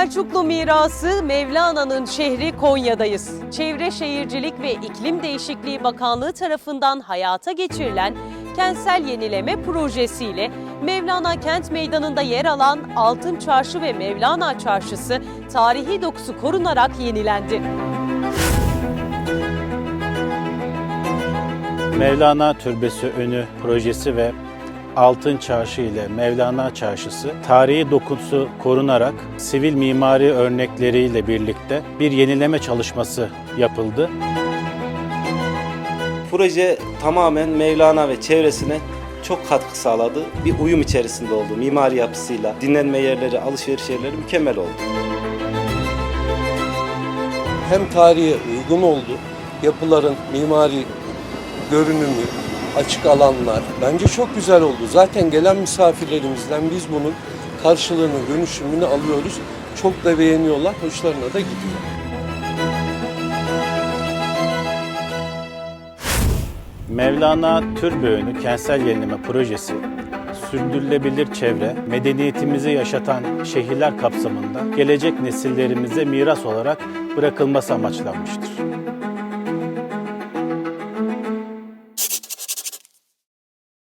Selçuklu mirası Mevlana'nın şehri Konya'dayız. Çevre Şehircilik ve İklim Değişikliği Bakanlığı tarafından hayata geçirilen kentsel yenileme projesiyle Mevlana Kent Meydanı'nda yer alan Altın Çarşı ve Mevlana Çarşısı tarihi dokusu korunarak yenilendi. Mevlana Türbesi önü projesi ve Altın Çarşı ile Mevlana Çarşısı tarihi dokusu korunarak sivil mimari örnekleriyle birlikte bir yenileme çalışması yapıldı. Proje tamamen Mevlana ve çevresine çok katkı sağladı. Bir uyum içerisinde oldu. Mimari yapısıyla, dinlenme yerleri, alışveriş yerleri mükemmel oldu. hem tarihe uygun oldu, yapıların mimari görünümü, açık alanlar bence çok güzel oldu. Zaten gelen misafirlerimizden biz bunun karşılığını, dönüşümünü alıyoruz. Çok da beğeniyorlar, hoşlarına da gidiyor. Mevlana Türbe önü kentsel yenileme projesi sürdürülebilir çevre, medeniyetimizi yaşatan şehirler kapsamında gelecek nesillerimize miras olarak bırakılması amaçlanmıştır.